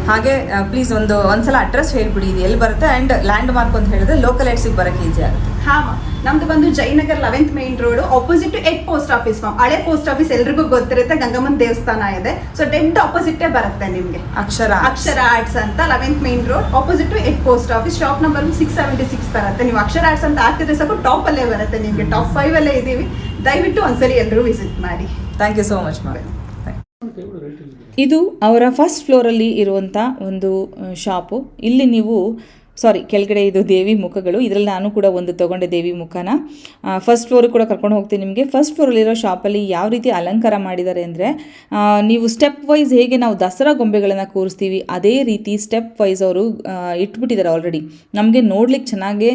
ಹಾಗೆ ಪ್ಲೀಸ್ ಒಂದು ಒಂದ್ಸಲ ಅಡ್ರೆಸ್ ಹೇಳ್ಬಿಡಿ. ಇದು ಎಲ್ಲಿ ಬರುತ್ತೆ? ಆ್ಯಂಡ್ ಲ್ಯಾಂಡ್ ಮಾರ್ಕ್ ಅಂತ ಹೇಳಿದ್ರೆ ಲೋಕಲ್ ಏಡ್ಸಿಗೆ ಬರೋಕ್ಕೆ ಈಸಿ ಆಗುತ್ತೆ. ಹಾ ಮಾ. ನಮ್ದು ಬಂದು Jayanagar eleventh main road opposite to old post office from ಹಳೆ ಪೋಸ್ಟ್ ಆಫೀಸ್ ಎಲ್ರಿಗೂ ಗೊತ್ತಿರುತ್ತೆ ಗಂಗಮ್ಮನ ದೇವಸ್ಥಾನ ಇದೆ. ಸೊ ಡೆಡ್ ಆಪೋಸಿಟ್ ಬರುತ್ತೆ ನಿಮ್ಗೆ. ಅಕ್ಷರ ಅಕ್ಷರ ಆರ್ಟ್ಸ್ ಅಂತ eleventh main road opposite to old post office shop number six seventy six ಬರುತ್ತೆ. ನೀವು ಅಕ್ಷರ ಆರ್ಟ್ಸ್ ಅಂತ ಹಾಕಿದ್ರೆ ಸಾಕು ಟಾಪ್ ಅಲ್ಲೇ ಬರುತ್ತೆ ನಿಮಗೆ. ಟಾಪ್ ಫೈವ್ ಅಲ್ಲೇ ಇದೀವಿ. ದಯವಿಟ್ಟು ಒಂದ್ಸರಿ ಎಲ್ಲರೂ ವಿಸಿಟ್ ಮಾಡಿ. Thank you so much ma'am ಇದು ಅವರ ಫಸ್ಟ್ ಫ್ಲೋರಲ್ಲಿ ಇರುವಂಥ ಒಂದು ಶಾಪು ಇಲ್ಲಿ ನೀವು ಸಾರಿ ಕೆಳಗಡೆ ಇದು ದೇವಿ ಮುಖಗಳು. ಇದರಲ್ಲಿ ನಾನು ಕೂಡ ಒಂದು ತೊಗೊಂಡೆ ದೇವಿ ಮುಖನ. ಫಸ್ಟ್ ಫ್ಲೋರ್ ಕೂಡ ಕರ್ಕೊಂಡು ಹೋಗ್ತೀನಿ ನಿಮಗೆ. ಫಸ್ಟ್ ಫ್ಲೋರಲ್ಲಿರೋ ಶಾಪಲ್ಲಿ ಯಾವ ರೀತಿ ಅಲಂಕಾರ ಮಾಡಿದ್ದಾರೆ ಅಂದರೆ ನೀವು ಸ್ಟೆಪ್ ವೈಸ್ ಹೇಗೆ ನಾವು ದಸರಾ ಗೊಂಬೆಗಳನ್ನು ಕೂರಿಸ್ತೀವಿ, ಅದೇ ರೀತಿ ಸ್ಟೆಪ್ ವೈಸ್ ಅವರು ಇಟ್ಬಿಟ್ಟಿದ್ದಾರೆ ಆಲ್ರೆಡಿ ನಮಗೆ ನೋಡ್ಲಿಕ್ಕೆ ಚೆನ್ನಾಗಿ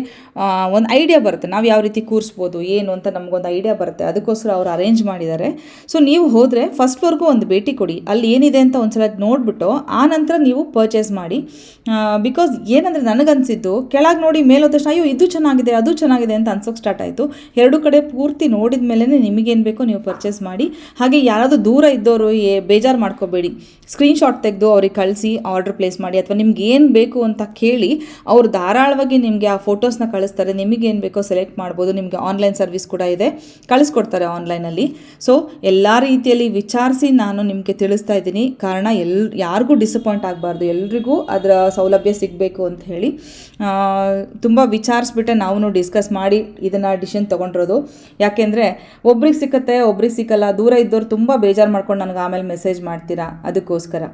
ಒಂದು ಐಡಿಯಾ ಬರುತ್ತೆ. ನಾವು ಯಾವ ರೀತಿ ಕೂರಿಸ್ಬೋದು, ಏನು ಅಂತ ನಮಗೊಂದು ಐಡಿಯಾ ಬರುತ್ತೆ. ಅದಕ್ಕೋಸ್ಕರ ಅವರು ಅರೇಂಜ್ ಮಾಡಿದ್ದಾರೆ. ಸೊ ನೀವು ಹೋದರೆ ಫಸ್ಟ್ ಫ್ಲೋರ್ಗೂ ಒಂದು ಭೇಟಿ ಕೊಡಿ. ಅಲ್ಲಿ ಏನಿದೆ ಅಂತ ಒಂದ್ಸಲ ನೋಡಿಬಿಟ್ಟು, ಆ ನಂತರ ನೀವು ಪರ್ಚೇಸ್ ಮಾಡಿ. ಬಿಕಾಸ್ ಏನಂದರೆ ನನಗನ್ಸಿದ್ದು ಕೆಳಗೆ ನೋಡಿ ಮೇಲೆ ತಕ್ಷಣ, ಅಯ್ಯೋ, ಇದು ಚೆನ್ನಾಗಿದೆ, ಅದು ಚೆನ್ನಾಗಿದೆ ಅಂತ ಅನ್ಸೋಕೆ ಸ್ಟಾರ್ಟ್ ಆಯಿತು. ಎರಡು ಕಡೆ ಪೂರ್ತಿ ನೋಡಿದ ಮೇಲೆ ನಿಮಗೇನು ಬೇಕೋ ನೀವು ಪರ್ಚೇಸ್ ಮಾಡಿ. ಹಾಗೆ ಯಾರಾದರೂ ದೂರ ಇದ್ದವರು ಏ, ಬೇಜಾರು ಮಾಡ್ಕೋಬೇಡಿ. ಸ್ಕ್ರೀನ್ಶಾಟ್ ತೆಗೆದು ಅವ್ರಿಗೆ ಕಳಿಸಿ ಆರ್ಡರ್ ಪ್ಲೇಸ್ ಮಾಡಿ, ಅಥವಾ ನಿಮ್ಗೆ ಏನು ಬೇಕು ಅಂತ ಕೇಳಿ, ಅವರು ಧಾರಾಳವಾಗಿ ನಿಮಗೆ ಆ ಫೋಟೋಸ್ನ ಕಳಿಸ್ತಾರೆ. ನಿಮಗೆ ಏನು ಬೇಕೋ ಸೆಲೆಕ್ಟ್ ಮಾಡ್ಬೋದು. ನಿಮಗೆ ಆನ್ಲೈನ್ ಸರ್ವಿಸ್ ಕೂಡ ಇದೆ. ಕಳಿಸ್ಕೊಡ್ತಾರೆ ಆನ್ಲೈನಲ್ಲಿ ಸೊ ಎಲ್ಲ ರೀತಿಯಲ್ಲಿ ವಿಚಾರಿಸಿ ನಾನು ನಿಮಗೆ ತಿಳಿಸ್ತಾ ಇದ್ದೀನಿ. ಕಾರಣ ಎಲ್, ಯಾರಿಗೂ ಡಿಸಪಾಯಿಂಟ್ ಆಗಬಾರ್ದು. ಎಲ್ರಿಗೂ ಅದರ ಸೌಲಭ್ಯ ಸಿಗಬೇಕು ಅಂತ ಹೇಳಿ. ತುಂಬ ವಿಚಾರಿಸ್ಬಿಟ್ಟೆ ನಾವು ಡಿಸ್ಕಸ್ ಮಾಡಿ ಇದನ್ನು ಡಿಸಿಷನ್ ತೊಗೊಂಡಿರೋದು. ಯಾಕೆಂದರೆ ಒಬ್ರಿಗೆ ಸಿಕ್ಕತ್ತೆ, ಒಬ್ರಿಗೆ ಸಿಕ್ಕಲ್ಲ, ದೂರ ಇದ್ದವ್ರು ತುಂಬ ಬೇಜಾರು ಮಾಡ್ಕೊಂಡು ನನಗೆ ಆಮೇಲೆ ಮೆಸೇಜ್ ಮಾಡ್ತೀರಾ? ಅದಕ್ಕೋಸ್ಕರ.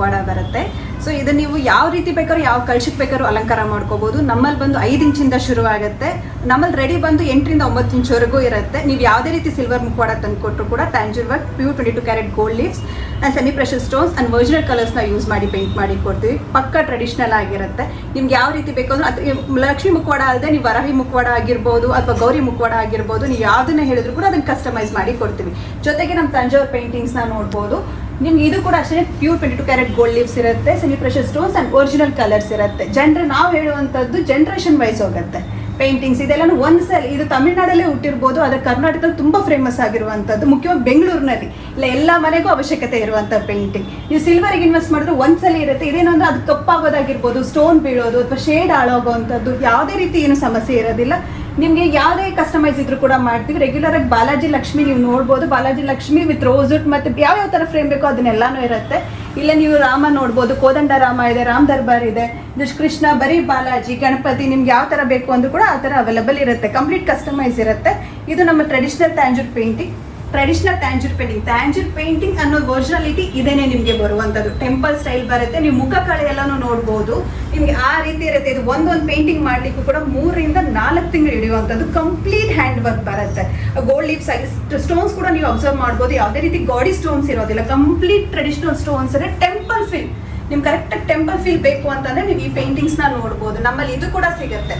ಮುಖವಾಡ ಬರುತ್ತೆ. ಸೊ ಇದು ನೀವು ಯಾವ ರೀತಿ ಬೇಕಾದ್ರೂ, ಯಾವ ಕಳ್ಸಕ್ಕೆ ಬೇಕಾದ್ರೂ ಅಲಂಕಾರ ಮಾಡ್ಕೋಬಹುದು ನಮ್ಮಲ್ಲಿ ಬಂದು ಐದು ಇಂಚಿಂದ ಶುರು ಆಗುತ್ತೆ. ನಮ್ಮಲ್ಲಿ ರೆಡಿ ಬಂದು ಎಂಟರಿಂದ ಒಂಬತ್ತು ಇಂಚ್ವರೆಗೂ ಇರುತ್ತೆ. ನೀವು ಯಾವುದೇ ರೀತಿ ಸಿಲ್ವರ್ ಮುಖವಾಡ ತಂದು ಕೊಟ್ಟರು ಕೂಡ Tanjore work pure twenty two carat gold leaves and semi precious stones and original ಕಲರ್ಸ್ನ use ಮಾಡಿ ಪೇಂಟ್ ಮಾಡಿ ಕೊಡ್ತೀವಿ. ಪಕ್ಕ ಟ್ರೆಡಿಷನಲ್ ಆಗಿರುತ್ತೆ. ನಿಮ್ಗೆ ಯಾವ ರೀತಿ ಬೇಕು ಅಂದ್ರೆ ಅದು ಲಕ್ಷ್ಮಿ ಮುಖವಾಡ ಅಲ್ಲದೆ ನೀವು ವರಹಿ ಮುಖವಾಡ ಆಗಿರ್ಬೋದು ಅಥವಾ ಗೌರಿ ಮುಖವಾಡ ಆಗಿರ್ಬೋದು, ನೀವು ಯಾವುದನ್ನ ಹೇಳಿದ್ರು ಕೂಡ ಅದನ್ನ ಕಸ್ಟಮೈಸ್ ಮಾಡಿ ಕೊಡ್ತೀವಿ. ಜೊತೆಗೆ ನಮ್ಮ ತಂಜಾವೂರ್ ಪೇಂಟಿಂಗ್ಸ್ನ ನೋಡ್ಬೋದು. ನಿಮ್ಗೆ ಇದು ಕೂಡ ಅಷ್ಟೇ pure twenty two carat gold leaves ಇರುತ್ತೆ semi precious stones and original colours ಇರುತ್ತೆ. ಜನರು ನಾವು ಹೇಳುವಂಥದ್ದು ಜನರೇಷನ್ ವೈಸ್ ಹೋಗುತ್ತೆ. ಪೇಂಟಿಂಗ್ಸ್ ಇದೆಲ್ಲ ಒಂದು ಸಲ, ಇದು ತಮಿಳ್ನಾಡಲ್ಲೇ ಹುಟ್ಟಿರ್ಬೋದು, ಆದರೆ ಕರ್ನಾಟಕದಲ್ಲಿ ತುಂಬ ಫೇಮಸ್ ಆಗಿರುವಂಥದ್ದು ಮುಖ್ಯವಾಗಿ ಬೆಂಗಳೂರಿನಲ್ಲಿ. ಇಲ್ಲ, ಎಲ್ಲ ಮನೆಗೂ ಅವಶ್ಯಕತೆ ಇರುವಂಥ ಪೇಂಟಿಂಗ್ ನೀವು ಸಿಲ್ವರಿಗೆ ಇನ್ವೆಸ್ಟ್ ಮಾಡಿದ್ರೆ ಒಂದ್ಸಲ ಇರುತ್ತೆ ಇದೇನು ಅಂದರೆ ಅದು ಕಪ್ಪಾಗೋದಾಗಿರ್ಬೋದು ಸ್ಟೋನ್ ಬೀಳೋದು ಅಥವಾ ಶೇಡ್ ಹಾಳಾಗೋವಂಥದ್ದು ಯಾವುದೇ ರೀತಿ ಏನು ಸಮಸ್ಯೆ ಇರೋದಿಲ್ಲ. ನಿಮಗೆ ಯಾವುದೇ ಕಸ್ಟಮೈಸ್ ಇದ್ರು ಕೂಡ ಮಾಡ್ತೀವಿ. ರೆಗ್ಯುಲರ್ ಆಗಿ ಬಾಲಾಜಿ ಲಕ್ಷ್ಮಿ ನೀವು ನೋಡ್ಬೋದು. ಬಾಲಾಜಿ ಲಕ್ಷ್ಮಿ ವಿತ್ ರೋಸ್ವುಡ್ ಮತ್ತೆ ಯಾವ ಯಾವ ಥರ ಫ್ರೇಮ್ ಬೇಕೋ ಅದನ್ನೆಲ್ಲಾನು ಇರುತ್ತೆ. ಇಲ್ಲ ನೀವು ರಾಮ ನೋಡ್ಬೋದು. ಕೋದಂಡ ರಾಮ ಇದೆ, ರಾಮ್ ದರ್ಬಾರ್ ಇದೆ. ದುಷ್ಕೃಷ್ಣ ಬರೀ ಬಾಲಾಜಿ, ಗಣಪತಿ ನಿಮ್ಗೆ ಯಾವ ಥರ ಬೇಕು ಅಂದ್ರೂ ಕೂಡ ಆ ಥರ ಅವೈಲಬಲ್ ಇರುತ್ತೆ. ಕಂಪ್ಲೀಟ್ ಕಸ್ಟಮೈಸ್ ಇರುತ್ತೆ. ಇದು ನಮ್ಮ traditional Tanjore painting traditional Tanjore painting Tanjore painting ಅನ್ನೋ ಒರಿಜಿನಾಲಿಟಿ ಇದೇನೆ ನಿಮಗೆ ಬರುವಂಥದ್ದು ಟೆಂಪಲ್ ಸ್ಟೈಲ್ ಬರುತ್ತೆ. ನೀವು ಮುಖ ಕಳೆ ಎಲ್ಲಾನು ನೋಡ್ಬೋದು. ನಿಮಗೆ ಆ ರೀತಿ ಇರುತ್ತೆ. ಇದು ಒಂದೊಂದು ಪೇಂಟಿಂಗ್ ಮಾಡಲಿಕ್ಕೂ ಕೂಡ ಮೂರರಿಂದ ನಾಲ್ಕು ತಿಂಗಳು ಹಿಡಿಯುವಂಥದ್ದು ಕಂಪ್ಲೀಟ್ ಹ್ಯಾಂಡ್ ವರ್ಕ್ ಬರುತ್ತೆ ಗೋಲ್ಡ್ ಲೀಫ್ಸ್ ಆಗಿ ಸ್ಟೋನ್ಸ್ ಕೂಡ ನೀವು ಅಬ್ಸರ್ವ್ ಮಾಡ್ಬೋದು. ಯಾವುದೇ ರೀತಿ ಗಾಡಿ ಸ್ಟೋನ್ಸ್ ಇರೋದಿಲ್ಲ. ಕಂಪ್ಲೀಟ್ ಟ್ರೆಡಿಷನಲ್ ಸ್ಟೋನ್ಸ್ ಅಂದರೆ ಟೆಂಪಲ್ ಫೀಲ್ ನಿಮ್ಗೆ ಕರೆಕ್ಟಾಗಿ ಟೆಂಪಲ್ ಫೀಲ್ ಬೇಕು ಅಂತಂದ್ರೆ ನೀವು ಈ ಪೇಂಟಿಂಗ್ಸ್ನ ನೋಡ್ಬೋದು. ನಮ್ಮಲ್ಲಿ ಇದು ಕೂಡ ಸಿಗುತ್ತೆ.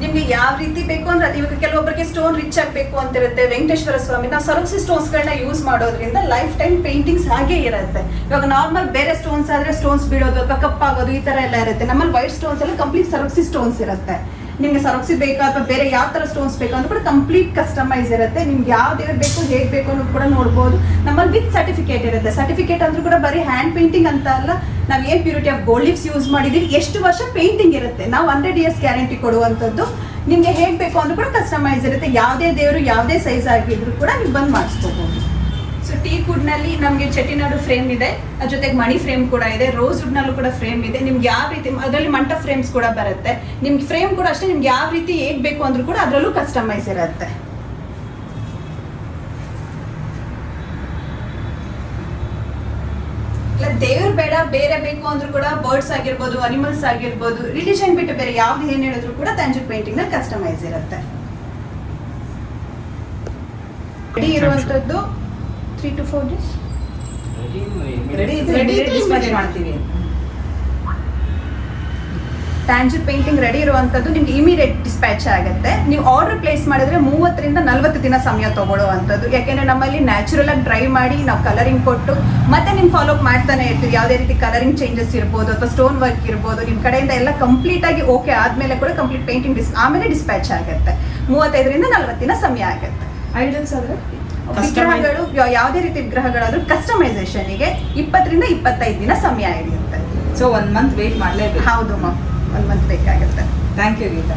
ನಿಮ್ಗೆ ಯಾವ ರೀತಿ ಬೇಕು ಅಂದ್ರೆ ಇವಾಗ ಕೆಲವೊಬ್ಬರಿಗೆ ಸ್ಟೋನ್ ರಿಚ್ ಆಗಬೇಕು ಅಂತ ಇರುತ್ತೆ ವೆಂಕಟೇಶ್ವರ ಸ್ವಾಮಿ, ನಾವು ಸರೋಕ್ಸಿ ಸ್ಟೋನ್ಸ್ಗಳನ್ನ ಯೂಸ್ ಮಾಡೋದ್ರಿಂದ ಲೈಫ್ ಟೈಮ್ ಪೇಂಟಿಂಗ್ಸ್ ಹಾಗೆ ಇರುತ್ತೆ. ಇವಾಗ ನಾರ್ಮಲ್ ಬೇರೆ ಸ್ಟೋನ್ಸ್ ಆದ್ರೆ ಸ್ಟೋನ್ಸ್ ಬೀಳೋದು ಅಥವಾ ಕಪ್ಪಾಗೋದು ಈ ತರ ಎಲ್ಲ ಇರುತ್ತೆ. ನಮ್ಮಲ್ಲಿ ವೈಟ್ ಸ್ಟೋನ್ಸ್ ಎಲ್ಲ ಕಂಪ್ಲೀಟ್ ಸರೋಕ್ಸಿ ಸ್ಟೋನ್ಸ್ ಇರುತ್ತೆ. ನಿಮ್ಗೆ ಸರೋಕ್ಸಿ ಬೇಕಾ ಅಥವಾ ಬೇರೆ ಯಾವ ಥರ ಸ್ಟೋನ್ಸ್ ಬೇಕಾ ಅಂತ ಕೂಡ ಕಂಪ್ಲೀಟ್ ಕಸ್ಟಮೈಸ್ ಇರುತ್ತೆ. ನಿಮ್ಗೆ ಯಾವ ದೇವ್ರು ಬೇಕು, ಹೇಗೆ ಬೇಕು ಅನ್ನೋದು ಕೂಡ ನೋಡ್ಬೋದು. ನಮ್ಮಲ್ಲಿ ವಿತ್ ಸರ್ಟಿಫಿಕೇಟ್ ಇರುತ್ತೆ. ಸರ್ಟಿಫಿಕೇಟ್ ಅಂದ್ರೂ ಕೂಡ ಬರೀ ಹ್ಯಾಂಡ್ ಪೇಂಟಿಂಗ್ ಅಂತ ಅಲ್ಲ, ನಾವು ಏನು purity of gold leafs use ಮಾಡಿದೀವಿ, ಎಷ್ಟು ವರ್ಷ ಪೇಂಟಿಂಗ್ ಇರುತ್ತೆ. ನಾವು ಹಂಡ್ರೆಡ್ ಇಯರ್ಸ್ ಗ್ಯಾರಂಟಿ ಕೊಡುವಂಥದ್ದು. ನಿಮಗೆ ಹೇಗೆ ಬೇಕು ಅಂದ್ರೂ ಕೂಡ ಕಸ್ಟಮೈಸ್ ಇರುತ್ತೆ. ಯಾವುದೇ ದೇವರು, ಯಾವುದೇ ಸೈಜ್ ಆಗಿದ್ರು ಕೂಡ ನೀವು ಬಂದು ಮಾಡಿಸ್ಕೋಬಹುದು ಸೊ ಟೀ ನಲ್ಲಿ ನಮಗೆ ಚೆಟ್ಟಿನಾಡು ಫ್ರೇಮ್ ಇದೆ. ಅದ್ರ ಜೊತೆಗೆ ಮಣಿ ಫ್ರೇಮ್ ಕೂಡ ಇದೆ. ರೋಸ್ ನಲ್ಲೂ ಕೂಡ ಫ್ರೇಮ್ ಇದೆ. ನಿಮ್ಗೆ ಯಾವ ರೀತಿ ಅದರಲ್ಲಿ ಮಂಟ ಫ್ರೇಮ್ಸ್ ಕೂಡ ಬರುತ್ತೆ. ನಿಮ್ಗೆ ಫ್ರೇಮ್ ಕೂಡ ಅಷ್ಟೇ ನಿಮ್ಗೆ ಯಾವ ರೀತಿ ಹೇಗ್ ಬೇಕು ಅಂದ್ರೂ ಕೂಡ ಅದರಲ್ಲೂ ಕಸ್ಟಮೈಸ್ ಇರುತ್ತೆ. ಇಲ್ಲ ದೇವ್ರು ಬೇಡ ಬೇರೆ ಬೇಕು ಅಂದ್ರೂ ಕೂಡ ಬರ್ಡ್ಸ್ ಆಗಿರ್ಬೋದು ಅನಿಮಲ್ಸ್ ಆಗಿರ್ಬೋದು ರಿಲಿಜನ್ ಬಿಟ್ಟು ಬೇರೆ ಯಾವ್ದು ಏನ್ ಹೇಳಿದ್ರು ಕೂಡ ತಂಜು ಪೇಂಟಿಂಗ್ನಲ್ಲಿ ಕಸ್ಟಮೈಸ್ ಇರುತ್ತೆ. ಇರುವಂತದ್ದು three to four days ready ready dispatch ಮಾಡ್ತೀವಿ. ಟ್ಯಾಂಜರ್ ಪೇಂಟಿಂಗ್ ರೆಡಿ ಇರುವಂಥದ್ದು ನಿಮ್ಗೆ ಇಮಿಡಿಯೇಟ್ ಡಿಸ್ಪ್ಯಾಚ್ ಆಗುತ್ತೆ. ನೀವು ಆರ್ಡರ್ ಪ್ಲೇಸ್ ಮಾಡಿದ್ರೆ ಮೂವತ್ತರಿಂದ ನಲ್ವತ್ತು ದಿನ ಸಮಯ ತಗೊಳ್ಳುವಂಥದ್ದು ಯಾಕೆಂದ್ರೆ ನಮ್ಮಲ್ಲಿ ನ್ಯಾಚುರಲ್ ಆಗಿ ಡ್ರೈ ಮಾಡಿ ನಾವು ಕಲರಿಂಗ್ ಕೊಟ್ಟು ಮತ್ತೆ ನಿಮ್ ಫಾಲೋ ಅಪ್ ಮಾಡ್ತಾನೆ ಇರ್ತೀವಿ. ಯಾವುದೇ ರೀತಿ ಕಲರಿಂಗ್ ಚೇಂಜಸ್ ಇರ್ಬೋದು ಅಥವಾ ಸ್ಟೋನ್ ವರ್ಕ್ ಇರ್ಬೋದು. ನಿಮ್ಮ ಕಡೆಯಿಂದ ಎಲ್ಲ ಕಂಪ್ಲೀಟ್ ಆಗಿ ಓಕೆ ಆದ್ಮೇಲೆ ಕೂಡ ಕಂಪ್ಲೀಟ್ ಪೇಂಟಿಂಗ್ ಡಿಸ್ ಆಮೇಲೆ ಡಿಸ್ಪ್ಯಾಚ್ ಆಗುತ್ತೆ. ಮೂವತ್ತೈದರಿಂದ ನಲ್ವತ್ತು ದಿನ ಸಮಯ ಆಗುತ್ತೆ. ಐಡಲ್ಸ್ ಆದ್ರೆ? ವಿಗ್ರಹಗಳು ಯಾವುದೇ ರೀತಿ ವಿಗ್ರಹಗಳಾದ್ರೂ ಕಸ್ಟಮೈಸೇಷನ್ಗೆ ಇಪ್ಪತ್ತರಿಂದ ಇಪ್ಪತ್ತೈದು ದಿನ ಸಮಯ ಹಿಡಿಯುತ್ತೆ. ಸೊ ಒನ್ ಮಂತ್ ವೇಟ್ ಮಾಡಲೇಬೇಕು. ಹೌದು ಮ್ಯಾಮ್ ಒನ್ ಮಂತ್ ಬೇಕಾಗುತ್ತೆ. Thank you Geetha